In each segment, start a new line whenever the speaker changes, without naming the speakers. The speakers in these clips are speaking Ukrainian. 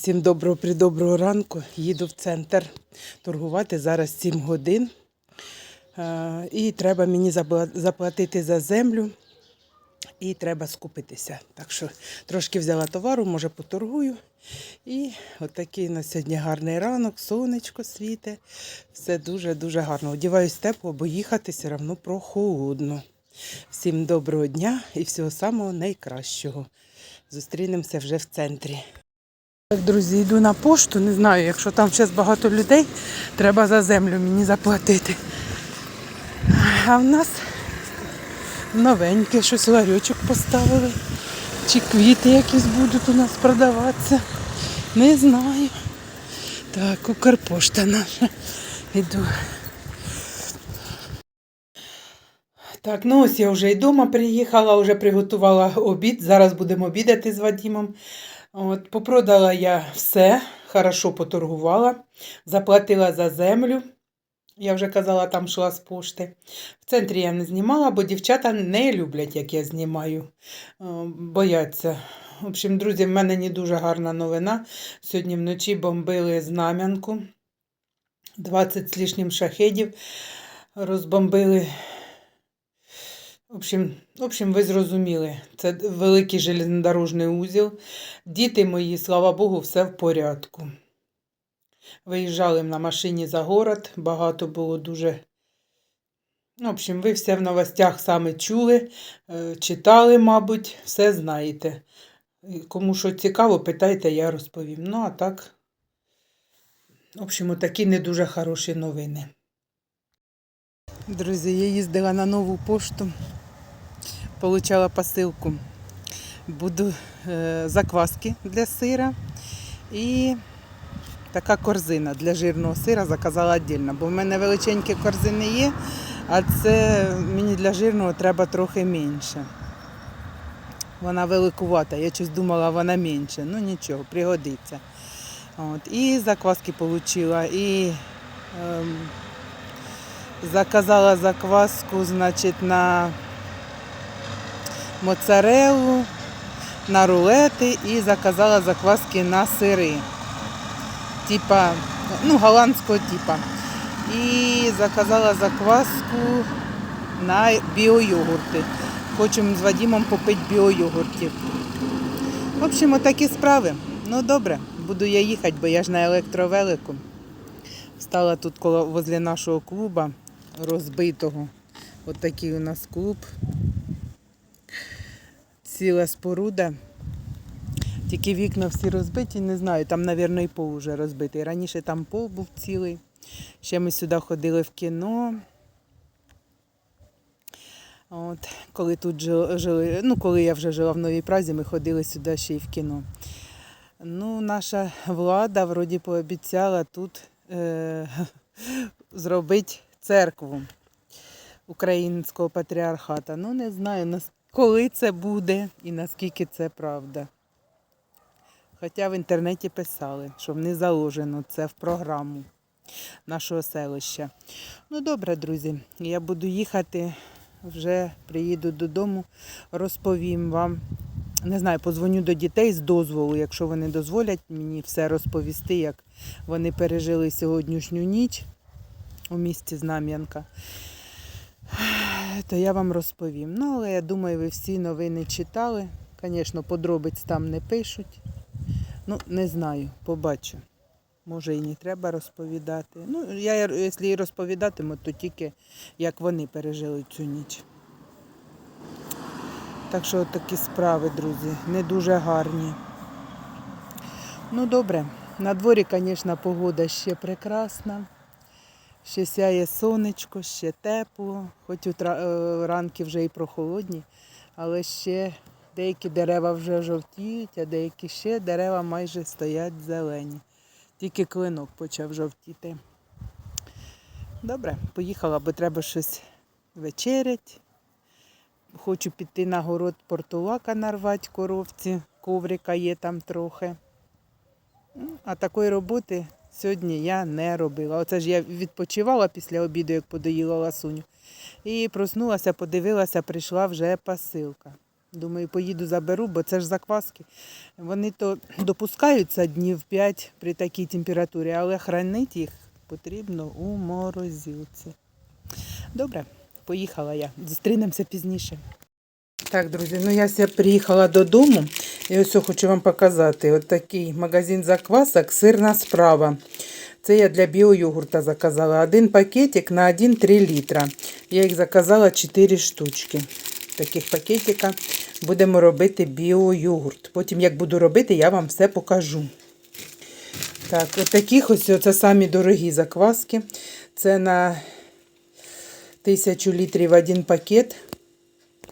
Всім доброго придоброго ранку. Їду в центр торгувати зараз 7 годин. Е, І треба мені заплатити за землю. І треба скупитися. Так що трошки взяла товару, може поторгую. І от на сьогодні гарний ранок, сонечко світе. Все дуже-дуже гарно. Одіваюсь тепло, бо їхати все одно прохолодно. Всім доброго дня і всього самого найкращого. Зустрінемося вже в центрі. Так, друзі, йду на пошту. Не знаю, якщо там зараз багато людей, треба за землю мені заплатити. А в нас новеньке щось ларьочок поставили. Чи квіти якісь будуть у нас продаватися. Не знаю. Так, Укрпошта наша. Іду. Так, ну ось я вже і вдома приїхала, вже приготувала обід. Зараз будемо обідати з Вадимом. От, попродала я все, хорошо поторгувала, заплатила за землю. Я вже казала, там йшла з пошти. В центрі я не знімала, бо дівчата не люблять, як я знімаю. Е, Бояться. В общем, друзі, в мене не дуже гарна новина. Сьогодні вночі бомбили знам'янку. 20 з лишнім шахедів розбомбили. В общем, в общем, ви зрозуміли, це великий железнодорожний узіл. Діти мої, слава Богу, все в порядку. Виїжджали на машині за город, багато було дуже. В общем, ви все в новостях саме чули, е, читали, мабуть, все знаєте. Кому що цікаво, питайте, я розповім. Ну, а так, в общем, такі не дуже хороші новини. Друзі, я їздила на нову пошту, отримала посилку. Буду е, закваски для сира і така корзина для жирного сира заказала віддільно, бо в мене величенькі корзини є, а це мені для жирного треба трохи менше. Вона великувата, я щось думала, вона менше. Ну нічого, пригодиться. От. І закваски отримала, і ем, заказала закваску, значить, на моцареллу, на рулети і заказала закваски на сири. Типа, ну, голландського типа. І заказала закваску на біойогурти. Хочемо з Вадимом попити біойогуртів. В общем, отакі справи. Ну добре, буду я їхати, бо я ж на електровелику. Стала тут коло возле нашого клуба розбитого. От такий у нас клуб. Ціла споруда. Тільки вікна всі розбиті, не знаю, там, мабуть, і пол вже розбитий. Раніше там пол був цілий. Ще ми сюди ходили в кіно. От, коли тут жили, ну, коли я вже жила в Новій Празі, ми ходили сюди ще й в кіно. Ну, наша влада вроді пообіцяла тут е, зробити церкву українського патріархата. Ну, не знаю, коли це буде і наскільки це правда. Хоча в інтернеті писали, що не заложено це в програму нашого селища. Ну, добре, друзі, я буду їхати, вже приїду додому, розповім вам. Не знаю, позвоню до дітей з дозволу, якщо вони дозволять мені все розповісти, як вони пережили сьогоднішню ніч у місті Знам'янка. То я вам розповім. Ну, але я думаю, ви всі новини читали. Звісно, подробиць там не пишуть. Ну, не знаю, побачу. Може і не треба розповідати. Ну, я, якщо і розповідатиму, то тільки як вони пережили цю ніч. Так що такі справи, друзі, не дуже гарні. Ну, добре. На дворі, звісно, погода ще прекрасна. Ще сяє сонечко, ще тепло, хоч утра, е, ранки вже і прохолодні, але ще деякі дерева вже жовтіють, а деякі ще дерева майже стоять зелені. Тільки клинок почав жовтіти. Добре, поїхала, бо треба щось вечерять. Хочу піти на город портулака нарвати коровці, коврика є там трохи. А такої роботи сьогодні я не робила. Оце ж я відпочивала після обіду, як подоїла ласуню. І проснулася, подивилася, прийшла вже посилка. Думаю, поїду заберу, бо це ж закваски. Вони то допускаються днів 5 при такій температурі, але хранити їх потрібно у морозилці. Добре, поїхала я. Зустрінемося пізніше. Так, друзі, ну я ся приїхала додому і ось хочу вам показати. От такий магазин заквасок, сирна справа. Це я для біойогурта заказала. Один пакетик на 1-3 літра. Я їх заказала 4 штучки. Таких пакетика будемо робити біойогурт. Потім, як буду робити, я вам все покажу. Так, от таких ось це самі дорогі закваски. Це на 1000 літрів один пакет.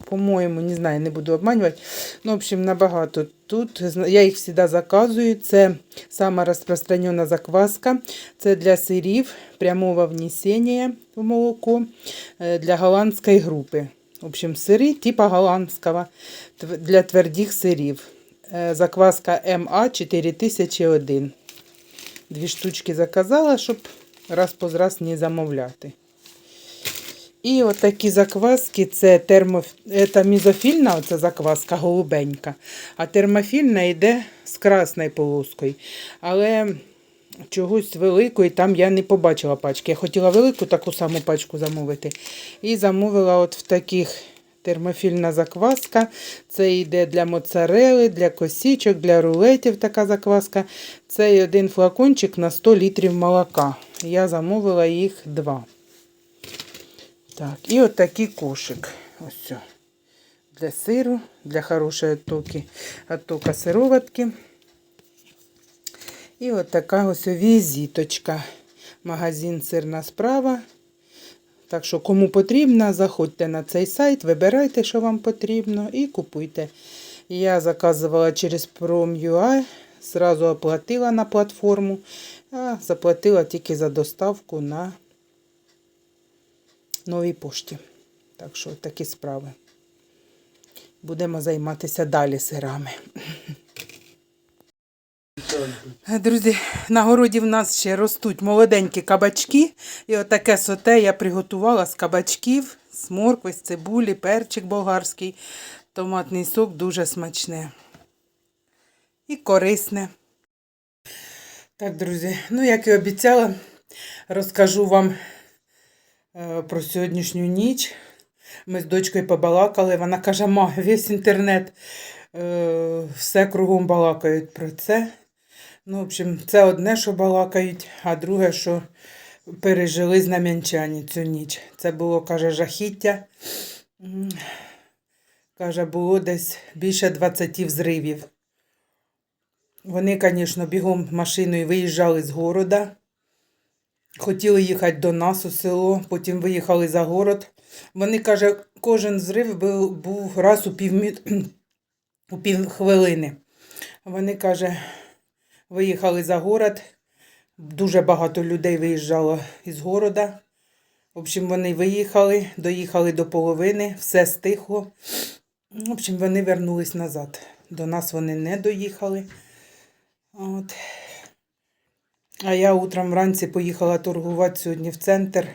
По-моєму, не знаю, не буду обманювати. Ну, в общем, набагато. Тут я їх завжди заказую. Це сама розпространена закваска. Це для сирів прямого внесення в молоко е, для голландської групи. В общем, сири типа голландського для твердих сирів. Е, Закваска МА 4001. Дві штучки заказала, щоб раз по раз не замовляти. І от такі закваски це термо... це мізофільна оця закваска голубенька, а термофільна йде з красною полоскою. Але чогось великої там я не побачила пачки. Я хотіла велику таку саму пачку замовити. І замовила от в таких термофільна закваска. Це йде для моцарели, для косічок, для рулетів така закваска. Це один флакончик на 100 літрів молока. Я замовила їх два. Так, і от такий кошик. Ось. Для сиру, для хорошої оттоки, оттока сироватки. І от така ось візиточка. Магазин Сирна справа. Так що, кому потрібно, заходьте на цей сайт, вибирайте, що вам потрібно, і купуйте. Я заказувала через Prom.ua, зразу оплатила на платформу, а заплатила тільки за доставку на новій пошті. Так що такі справи. Будемо займатися далі сирами. Друзі, на городі в нас ще ростуть молоденькі кабачки. І отаке соте я приготувала з кабачків, з моркви, з цибулі, перчик болгарський, томатний сок дуже смачне. І корисне. Так, друзі, ну як і обіцяла, розкажу вам про сьогоднішню ніч. Ми з дочкою побалакали. Вона каже, ма, весь інтернет, е, все кругом балакають про це. Ну, в общем, це одне, що балакають, а друге, що пережили знам'янчані цю ніч. Це було, каже, жахіття. Каже, було десь більше 20 взривів. Вони, звісно, бігом машиною виїжджали з города. Хотіли їхати до нас у село, потім виїхали за город. Вони, каже, кожен зрив був, раз у пів, у пів хвилини. Вони, каже, виїхали за город. Дуже багато людей виїжджало із города. В общем, вони виїхали, доїхали до половини, все стихло. В общем, вони вернулись назад. До нас вони не доїхали. От. А я утром вранці поїхала торгувати сьогодні в центр.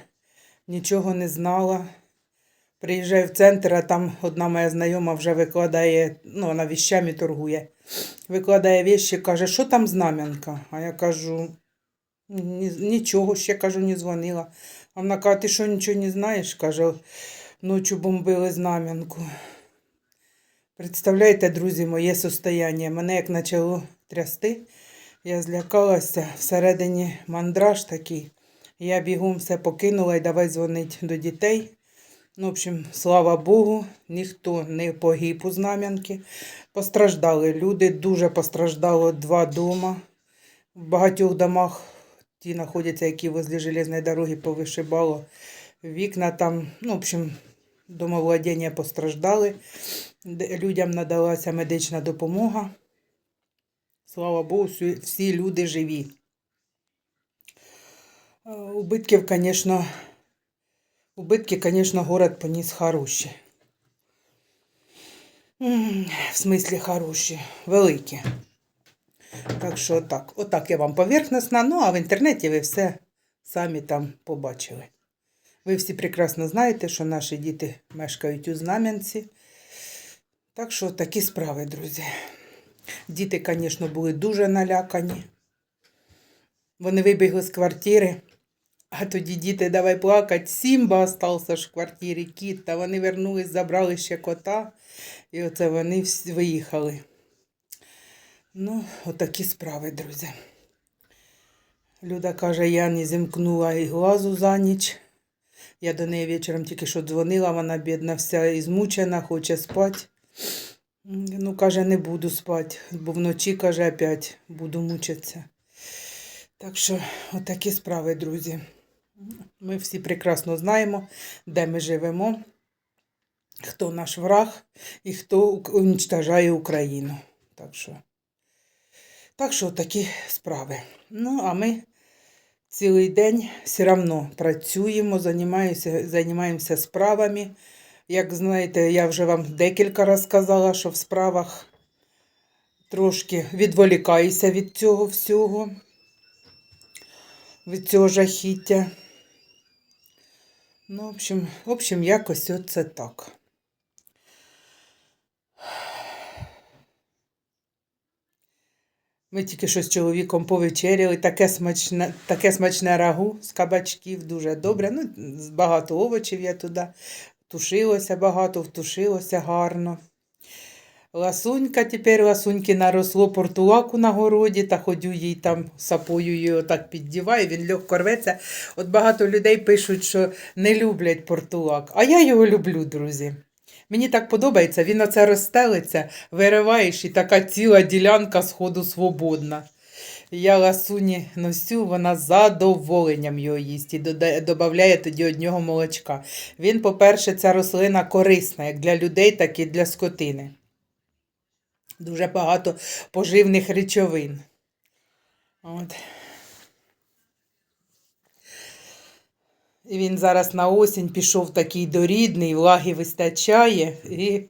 Нічого не знала. Приїжджаю в центр, а там одна моя знайома вже викладає, ну, вона віщами торгує. Викладає віщі, каже, що там знам'янка? А я кажу, нічого, ще кажу, не дзвонила. А вона каже, ти що нічого не знаєш? Каже, ночі бомбили знам'янку. Представляєте, друзі, моє состояння. Мене як почало трясти, я злякалася всередині мандраж такий. Я бігом все покинула і давай дзвонить до дітей. Ну, в общем, слава Богу, ніхто не погиб у знам'янки. Постраждали люди, дуже постраждало два дома. В багатьох домах ті знаходяться, які возле железної дороги повишибало. Вікна там, ну, в общем, домовладіння постраждали. Людям надалася медична допомога. Слава Богу, всі, люди живі. Е, Убитків, звісно, убитки, звісно, город поніс хороші. В смислі хороші, великі. Так що так, отак я вам поверхностно, ну а в інтернеті ви все самі там побачили. Ви всі прекрасно знаєте, що наші діти мешкають у Знам'янці. Так що такі справи, друзі. Діти, звісно, були дуже налякані. Вони вибігли з квартири, а тоді діти давай плакати. Сімба остався ж в квартирі кіт, та вони вернулись, забрали ще кота, і оце вони виїхали. Ну, отакі справи, друзі. Люда каже, я не зімкнула і глазу за ніч. Я до неї вечором тільки що дзвонила, вона бідна вся ізмучена, хоче спати. Ну, каже, не буду спати, бо вночі, каже, опять буду мучитися. Так що, отакі справи, друзі. Ми всі прекрасно знаємо, де ми живемо, хто наш враг і хто уничтожає Україну. Так що, так що такі справи. Ну, а ми цілий день все одно працюємо, займаємося справами. Як знаєте, я вже вам декілька разів сказала, що в справах трошки відволікаюся від цього всього, від цього жахіття. Ну, в общем, в общем, якось оце так. Ми тільки що з чоловіком повечеряли, таке смачне, таке смачне рагу з кабачків, дуже добре. Ну, багато овочів я туди. Тушилося багато, втушилося гарно. Ласунька тепер ласуньки наросло портулаку на городі, та ходю їй там сапою її отак піддіваю, він легко рветься. От багато людей пишуть, що не люблять портулак. А я його люблю, друзі. Мені так подобається, він оце розстелиться, вириваєш і така ціла ділянка сходу свободна. Я ласуні носю, вона з задоволенням його їсть і додає тоді одного молочка. Він, по-перше, ця рослина корисна як для людей, так і для скотини. Дуже багато поживних речовин. От. І він зараз на осінь пішов такий дорідний, влаги вистачає. І,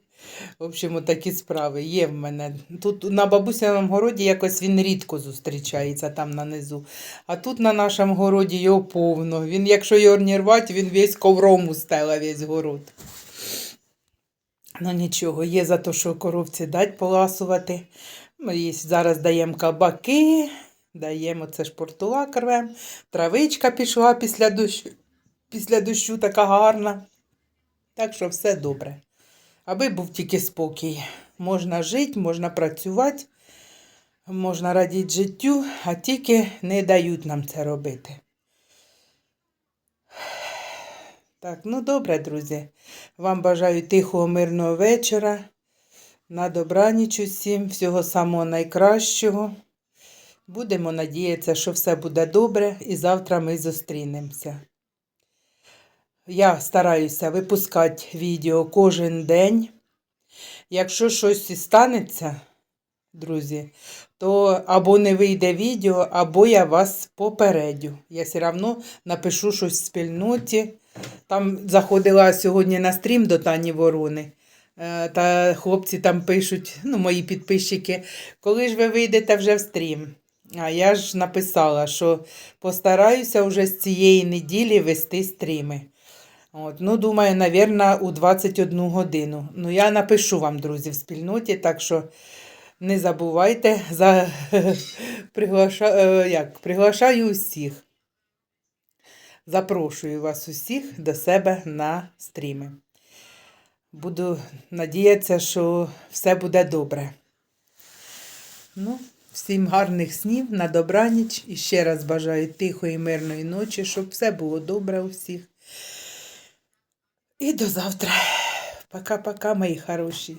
в общем, такі справи є в мене. Тут на бабусиному городі якось він рідко зустрічається там нанизу. А тут на нашому городі його повно. Він, якщо його не рвати, він весь ковром устела весь город. Ну нічого, є за те, що коровці дать поласувати. Ми зараз даємо кабаки, даємо це шпортулак рвем. Травичка пішла після дощу, після дощу така гарна. Так що все добре. Аби був тільки спокій. Можна жити, можна працювати, можна радіти життю, а тільки не дають нам це робити. Так, ну добре, друзі. Вам бажаю тихого, мирного вечора. На добраніч усім, всього самого найкращого. Будемо надіятися, що все буде добре, і завтра ми зустрінемося. Я стараюся випускати відео кожен день. Якщо щось і станеться, друзі, то або не вийде відео, або я вас попередю. Я все одно напишу щось в спільноті. Там заходила сьогодні на стрім до Тані Ворони. Е, Та хлопці там пишуть, ну, мої підписчики, коли ж ви вийдете вже в стрім. А я ж написала, що постараюся вже з цієї неділі вести стріми. От, ну, думаю, навірно, у 21 годину. Ну, я напишу вам, друзі, в спільноті, так що не забувайте, за... Приглаша... е, як? приглашаю усіх. Запрошую вас усіх до себе на стріми. Буду надіятися, що все буде добре. Ну, всім гарних снів, на добраніч. І ще раз бажаю тихої, мирної ночі, щоб все було добре у всіх. І до завтра. Пока-пока, мої хороші.